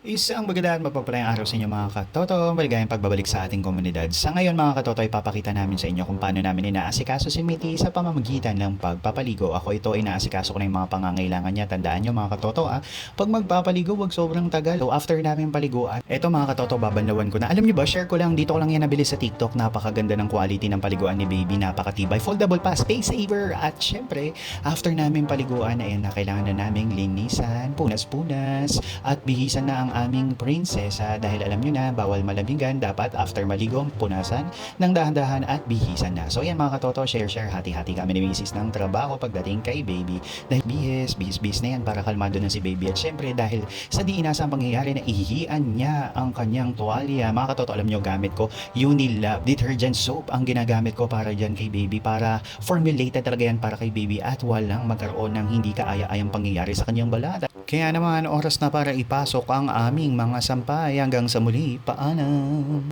Isang magandang mapagpalayang araw sa inyo mga katoto. Maligayang pagbabalik sa ating komunidad. Sa ngayon mga katoto, ipapakita namin sa inyo kung paano namin inaasikaso si Mitty sa pamamagitan ng pagpapaligo. Ako ito, inaasikaso ko na yung mga pangangailangan niya. Tandaan nyo mga katoto ah, pag magpapaligo, wag sobrang tagal. So after namin paliguan, eto mga katoto, babanlawan ko na. Alam niyo ba, share ko lang, dito ko lang yan nabili sa TikTok. Napakaganda ng quality ng paliguan ni baby. Napakatibay, foldable pa, space saver. At syempre, after namin paliguan, ayun na kailangan na naming linisan, punas-punas, at bihisan na ang aming prinsesa dahil alam nyo na, bawal malamigan, dapat after maligo, punasan ng dahan-dahan at bihisan na. So yan mga katoto, share-share, hati-hati kami ni Mrs. ng trabaho pagdating kay baby. Dahil bihis, bihis-bihis na yan para kalmado na si baby. At syempre dahil sa di inasang pangyayari na ihihian niya ang kanyang tuwalya. Mga katoto, alam nyo, gamit ko Unilab detergent soap ang ginagamit ko para dyan kay baby para formulated talaga yan para kay baby at walang magkaroon ng hindi kaaya-ayang pangyayari sa kanyang balat. Kaya naman oras na para ipasok ang aming mga sampay hanggang sa muli. Paalam!